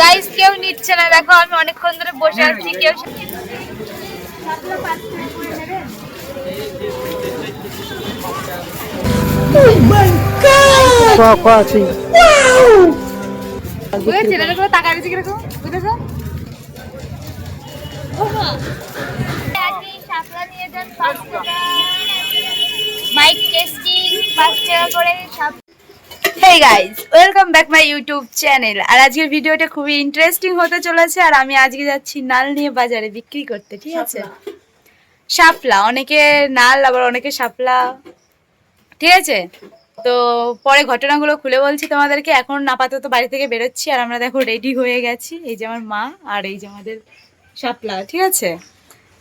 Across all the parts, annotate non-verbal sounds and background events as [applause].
Guys কেউ নিচ্ছে না। দেখো আমি অনেকক্ষণ ধরে বসে আছি কেউ মাইক টেস্টিং পাঁচ টাকা করে সাপ hey guys welcome back my YouTube channel আর আজকের ভিডিওটা খুবই ইন্টারেস্টিং হতে চলেছে আর আমি আজকে যাচ্ছি নাল নিয়ে বাজারে বিক্রি করতে ঠিক আছে? শাপলা। অনেকে নাল আবার অনেকে শাপলা ঠিক আছে? তো পরে ঘটনাগুলো খুলে বলছি তোমাদেরকে। এখন আপাতত বাড়ি থেকে বেরোচ্ছি আর আমরা দেখো রেডি হয়ে গেছি। এই যে আমার মা আর এই যে আমাদের শাপলা ঠিক আছে?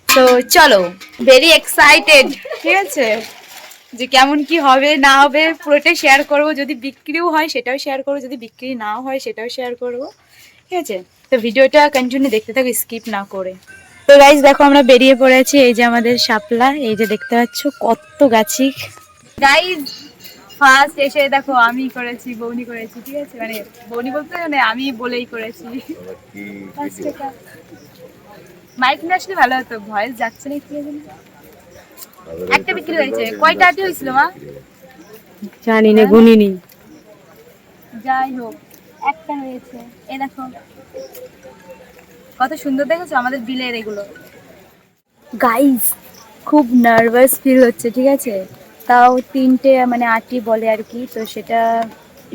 তো চলো ভেরি এক্সাইটেড ঠিক আছে? যে কেমন কি হবে না হবে পুরোটাই শেয়ার করব। যদি বিক্রিও হয় সেটাও শেয়ার করব। যদি বিক্রি নাও হয় সেটাও শেয়ার করব। ঠিক আছে? তো ভিডিওটা কন্টিনিউ দেখতে থাকো স্কিপ না করে। তো গাইজ দেখো আমরা বেরিয়ে পড়েছি এই যে আমাদের শাপলা। এই যে দেখতে পাচ্ছ কত গাছি গাইজ ফার্স্ট এসে দেখো আমি করেছি বৌনি করেছি। ঠিক আছে? মানে বৌনি বলতে মানে আমি বলেই করেছি। মাইক না আসলে ভালো হতো ভয়েস যাচ্ছে না কি একটা বিক্রি হয়েছে। কয়টা আটি হয়েছিল মা? জানি না গুনিনি। যাই হোক একটা হয়েছে এ দেখো। কত সুন্দর দেখেছ আমাদের বিলের এগুলো। গাইস খুব নার্ভাস ফিল হচ্ছে ঠিক আছে? তাও তিনটে মানে আটি বলে আর কি তো সেটা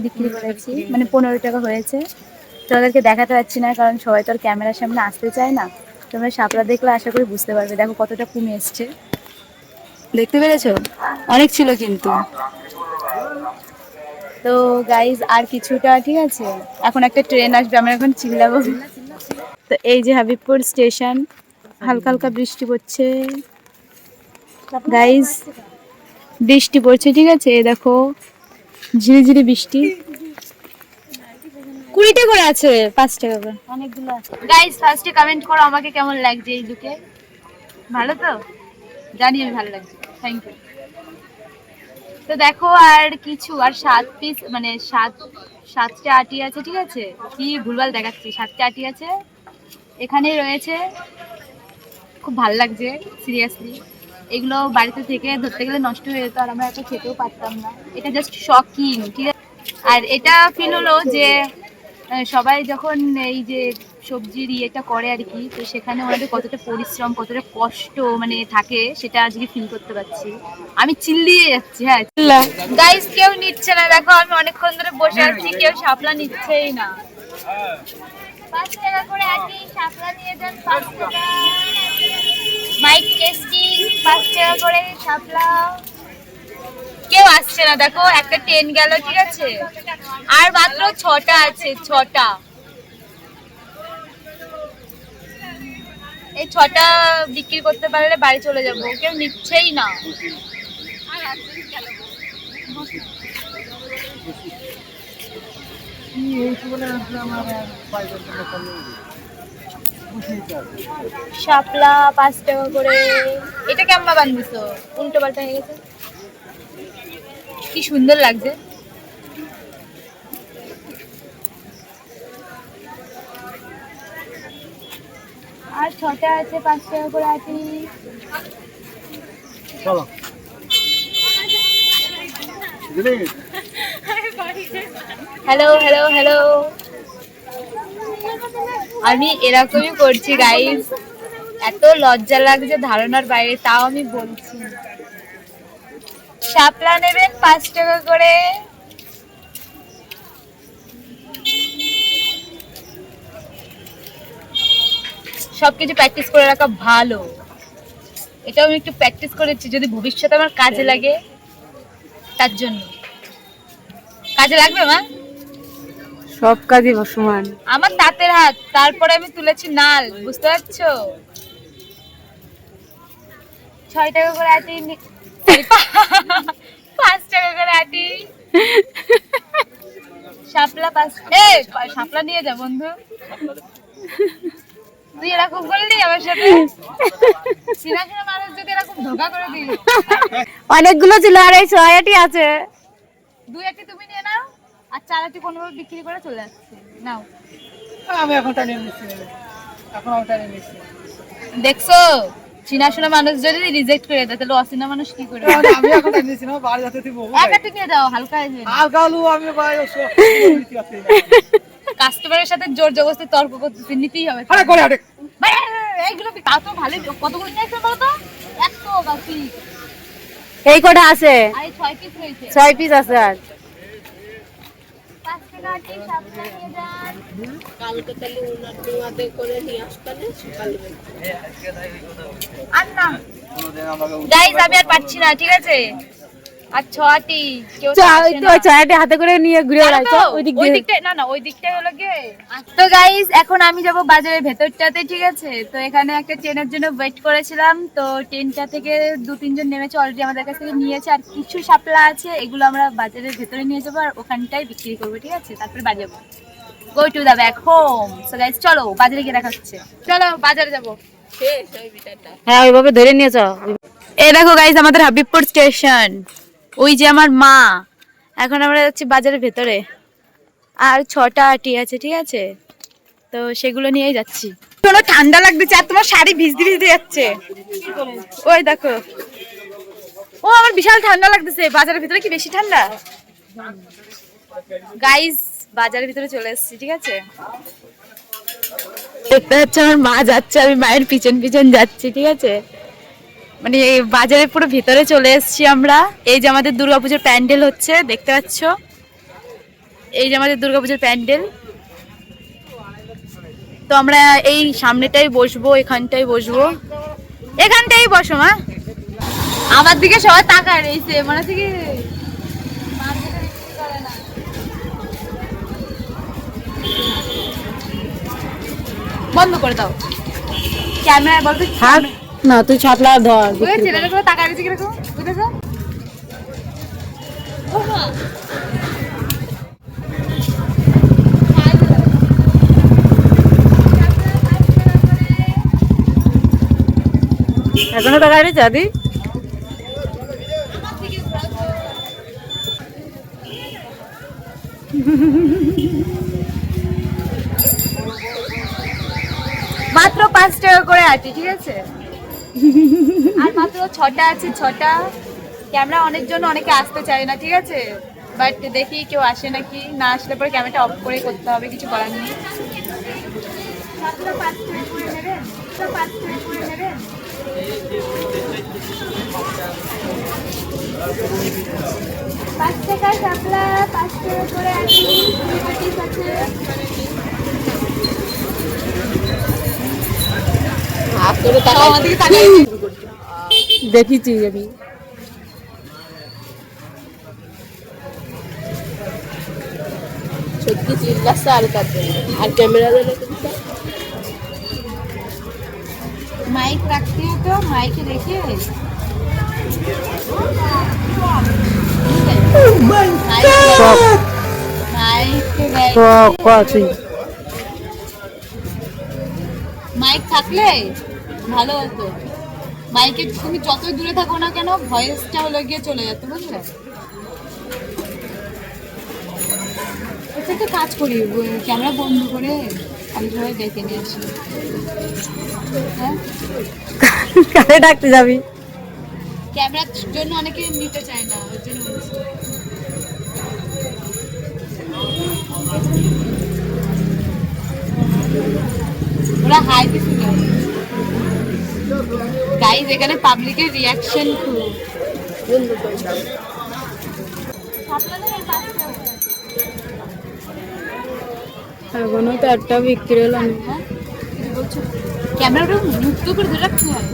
বিক্রি করেছি। মানে পনেরো টাকা হয়েছে। তো ওদেরকে দেখাতে পারছি না কারণ সবাই তো আর ক্যামেরার সামনে আসতে চায় না। তোমরা সাপলা দেখলে আশা করি বুঝতে পারবে। দেখো কতটা কমে এসছে। দেখতে পেরেছ? অনেক ছিল কিন্তু। তো গাইজ আর কিছুটা, ঠিক আছে? এখন একটা ট্রেন আসবে, আমরা এখন চিল্লাবো। তো এই যে হাবিবপুর স্টেশন হালকা হালকা বৃষ্টি পড়ছে। গাইজ বৃষ্টি পড়ছে, ঠিক আছে? দেখো ঝিরিঝিরি বৃষ্টি। কুড়িটা করে আছে, পাঁচ টাকা করে। অনেকগুলো আছে। গাইজ ফার্স্টে কমেন্ট করো, আমাকে কেমন লাগছে এই লুকে ভালো তো? জানি আমি ভালো লাগছে। থ্যাংক ইউ তো দেখো আর কিছু, আর সাত পিস মানে সাত, সাতটা আটি আছে, ঠিক আছে? কি ভুলভাল দেখাচ্ছি, সাতটা আটি আছে। এখানে রয়েছে, খুব ভালো লাগছে সিরিয়াসলি এগুলো বাড়িতে থেকে ধরতে গেলে নষ্ট হয়ে যেত, আর আমরা এত খেতেও পারতাম না। এটা জাস্ট শকিং ঠিক আছে? আর এটা ফিল হলো যে সবাই যখন এই যে সবজির ইয়েটা করে আর কি তো সেখানে ওনাদের কতটা পরিশ্রম কতটা কষ্ট মানে থাকে সেটা আজকে ফিল করতে পারছি। আমি চিল্লিয়ে যাচ্ছি হ্যাঁ। গাইস কেউ নিচ্ছে না দেখো আমি অনেকক্ষণ ধরে বসে আছি কেউ শাপলা নিচ্ছেই না। পাঁচ টাকা করে আটি শাপলা নিয়ে যান পাঁচ টাকা। মাইক টেস্টিং পাঁচ টাকা করে শাপলা। কেউ আসছে না দেখো একটা ট্রেন গেল ঠিক আছে? আর মাত্র ছটা আছে ছটা। এই ছটা বিক্রি করতে পারলে বাড়ি চলে যাব। কেউ নিচ্ছেই না। শাপলা পাঁচ টাকা করে। এটা কেমন বান্ধিছো উল্টো পাল্টা হয়ে গেছে। কি সুন্দর লাগছে। আর ছটা আছে পাঁচ টাকা করে আটি চলো হ্যালো হ্যালো হ্যালো আমি এরকমই করছি গাইজ এত লজ্জা লাগছে ধারণার বাইরে তাও আমি বলছি শাপলা নেবেন পাঁচ টাকা করে। সবকিছু প্র্যাকটিস করে রাখা ভালো। এটাও আমি একটু প্র্যাকটিস করেছি যদি ভবিষ্যতে আমার কাজে লাগে তার জন্য। কাজে লাগবে মা? সব কাজই সমান আমার তাঁতের হাত তারপরে আমি তুলেছি নাল বুঝতে পারছ? ছয় টাকা করে আটি পাঁচ টাকা করে আটি। শাপলা পাঁচ এ শাপলা নিয়ে যা বন্ধু। তুই এরকম করলি আমার সাথে চিনা চিনা মানুষ যদি এরকম ধোকা করে দিল। অনেকগুলো ছিল আর এই ছয়াটি আছে। দুই একটি তুমি নিয়ে নাও আর চার একটি কোনোভাবে বিক্রি করে চলে যাচ্ছে নাও। আমি এখন নিচ্ছি। এখন আমি নিচ্ছি। দেখছ? চিনা শোনা মানুষ যদি রিজেক্ট করে দেয় তাহলে অচেনা মানুষ কি করবে তাহলে আমি এখন নিচ্ছি না বাড়ি যাতে তুই বহু এক একটা নিয়ে দাও হালকা। আর গালু আমি ভাই [laughs] পারছি। কাস্টমারের সাথে জোর জবরদস্তি তর্ক করতে নিতেই হবে। আরে করে ভাই, এইগুলো তা তো ভালোই কতগুলো নিয়েছে বলো তো? একশো বাকি এই কটা আছে? আর পিস রয়েছে ছয় পিস আছে আর। আর আমি আর পাচ্ছি না ঠিক আছে? আর ছটি ছয়টি হাতে করে নিয়ে ঘুরে জানো ওই দিক ওই দিয়ে। না না ওই দিকটাই হলো গিয়ে। তো গাইস এখন আমি যাব বাজারের ভেতরটাতে ঠিক আছে? তো এখানে একটা ট্রেনের জন্য ওয়েট করেছিলাম। তো ট্রেনটা থেকে দু তিনজন নেমেছে অলরেডি আমাদের কাছ থেকে নিয়েছে। আর কিছু শাপলা আছে এগুলো আমরা বাজারের ভেতরে নিয়ে যাব আর ওখানটাই বিক্রি করব ঠিক আছে? তারপরে বাজাবো go to the back home so guys চলো বাজারে গিয়ে দেখা হচ্ছে। চলো বাজারে যাব। হ্যাঁ ওইভাবে ধরে নিয়েছো। এই দেখো গাইজ আমাদের হাবিবপুর স্টেশন ওই যে আমার মা। এখন আমরা যাচ্ছি বাজারের ভেতরে। আর ছটা আটি আছে, ঠিক আছে? তো সেগুলো নিয়েই যাচ্ছি। কোনো ঠান্ডা লাগতেছে আর তোমার শাড়ি ভিজতে ভিজতে যাচ্ছে। ওই দেখো। ও, আমার বিশাল ঠান্ডা লাগতেছে। বাজারের ভিতরে কি বেশি ঠান্ডা? গাইজ বাজারের ভিতরে চলে এসেছি, ঠিক আছে? দেখতে পাচ্ছি, আমার মা যাচ্ছে, আমি মায়ের পিছন পিছন যাচ্ছি, ঠিক আছে? মানে এই বাজারের পুরো ভিতরে চলে এসেছি আমরা। এই যে আমাদের দুর্গাপুজোর প্যান্ডেল হচ্ছে দেখতে পাচ্ছ? এই যে আমাদের দুর্গাপুজোর প্যান্ডেল। তো আমরা এই সামনেটাই বসবো এখানটাই বসবো। এখানটাই বসো মা। আমার দিকে সবাই তাকায় রয়েছে মনে হচ্ছে কি বন্ধ করে দাও। ক্যামেরা বলতে থাক না তুই ছাপলা ধর ছেলেটা টাকা দিচ্ছে কীরকম বুঝেছ? এখনও টাকা দিচ্ছে আদি মাত্র পাঁচ টাকা করে আটি ঠিক আছে? [laughs] আর মাত্র ছটা আছে, ছটা। ক্যামেরা অনেক জন্য অনেকে আসতে চায় না, ঠিক আছে? বাট দেখি কেউ আসে নাকি, না আসলে পরে ক্যামেরাটা অফ করে করতে হবে, কিছু করার নেই। পাঁচ টাকা শাপলা পাঁচ টাকা করে আছে আমার দিকে তাকাই দেখেছি আমি। সত্যি চিল্লাচ্ছে আর কাছে আর ক্যামেরা দিলে মাইক রাখতে তো মাইকে রেখে। মাইক থাকলে? ভালো হতো। মাইকে তুমি যতই দূরে থাকো না কেন ভয়েসটা হলো গিয়ে চলে যেত বুঝলে? এটা একটা কাজ করি ক্যামেরা বন্ধ করে আমি সবাই ডেকে নিয়ে আসি। হ্যাঁ? কারে ডাকতে যাবি? ক্যামেরার জন্য অনেকে নিতে চায় না ওর জন্য ওরা হাই কিছু গাইজ এখানে পাবলিকের রিয়াকশন খুব। এখনও তো একটা বিক্রি হলো না। ক্যামেরাটা মুক্ত করে ধরে রাখতে হয়।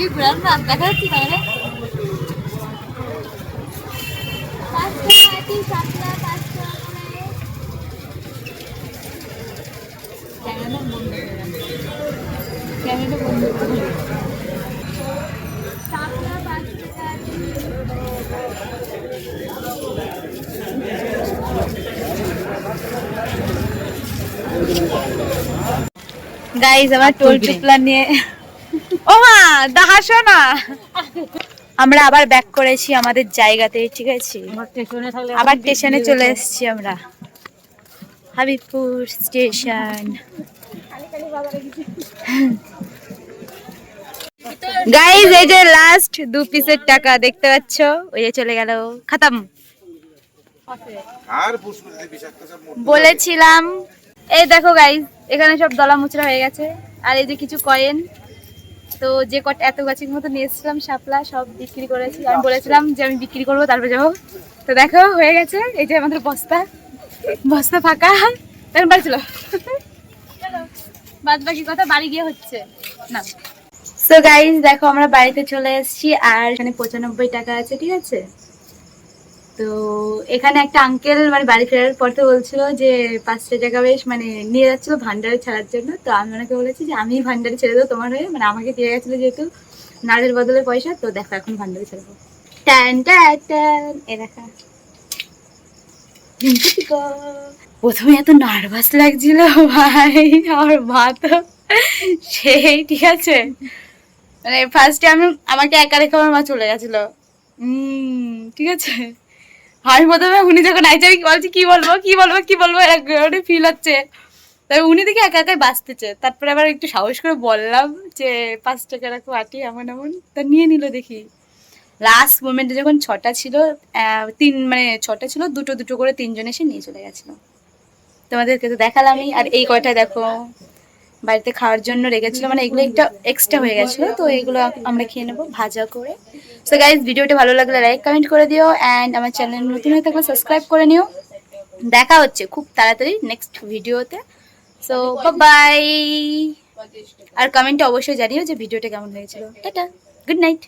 কি ঘুরান না দেখা যাচ্ছে তাহলে গাইজ আমার টোল টুপলা নিয়ে ও মা না আমরা আবার ব্যাক করেছি আমাদের জায়গাতে ঠিক আছে? আবার স্টেশনে চলে এসেছি আমরা। হাবিবপুর স্টেশন গাইজ এই যে লাস্ট দু পিসের টাকা দেখতে পাচ্ছ? ওই যে চলে গেল। খতম। বলেছিলাম। এই দেখো গাইজ এখানে সব দলা মুচড়া হয়ে গেছে। আর এই যে কিছু কয়েন তো যে কটা এত গাছের মতো নিয়েছিলাম শাপলা সব বিক্রি করেছি। আমি বলেছিলাম যে আমি বিক্রি করব তারপর যাব। তো দেখো হয়ে গেছে। এই যে আমাদের বস্তা। বস্তা ফাঁকা। এখন বাড়ি ছিল বাদ বাকি কথা বাড়ি গিয়ে হচ্ছে। না। তো গাইজ দেখো আমরা বাড়িতে চলে এসেছি আর এখানে পঁচানব্বই টাকা আছে ঠিক আছে? তো এখানে একটা আঙ্কেল মানে বাড়ি ফেরার পথে বলছিল যে, পাঁচটা টাকা বেশ মানে নিয়ে যাচ্ছিল, ভান্ডারে ছাড়ার জন্য। তো আমি ওনাকে বলেছি যে, আমি ভান্ডারে ছেড়ে দেবো তোমার হয়ে মানে আমাকে দিয়ে গেছিল যেহেতু নাড়ের বদলে পয়সা, তো দেখো এখন ভান্ডারে ছেড়ে দেবো। ট্যান ট্যান এ দেখা। প্রথমে এত নার্ভাস লাগছিল, ভাই, আমার মা তো সেই, ঠিক আছে। মানে ফার্স্টে আমি, আমাকে একা রেখে আমার মা চলে গেছিল। ঠিক আছে। আমি প্রথমে উনি যখন আইছে, আমি বলছি, কি বলব কি বলব কি বলব? এরকম ফিল হচ্ছে। তাই উনি দেখে একা একাই বাঁচতেছে। তারপরে আবার একটু সাহস করে বললাম যে, পাঁচ টাকা রাখো, আটি, এমন এমন। তা নিয়ে নিল দেখি। লাস্ট মোমেন্টে যখন ছটা ছিল তিন মানে ছটা ছিল, দুটো দুটো করে তিনজন এসে নিয়ে চলে গেছিল। তোমাদেরকে তো দেখালামই। আর এই কয়টা দেখো? বাড়িতে খাওয়ার জন্য রেখেছিল মানে এগুলো একটা এক্সট্রা হয়ে গেছিল, তো এগুলো আমরা খেয়ে নেব ভাজা করে। সো গাইজ ভিডিওটা ভালো লাগলে লাইক কমেন্ট করে দিও অ্যান্ড আমার চ্যানেল নতুন হয়ে থাকলে সাবস্ক্রাইব করে নিও। দেখা হচ্ছে খুব তাড়াতাড়ি নেক্সট ভিডিওতে। সো বাই আর কমেন্টে অবশ্যই জানিও যে ভিডিওটা কেমন হয়েছিল। Tata good night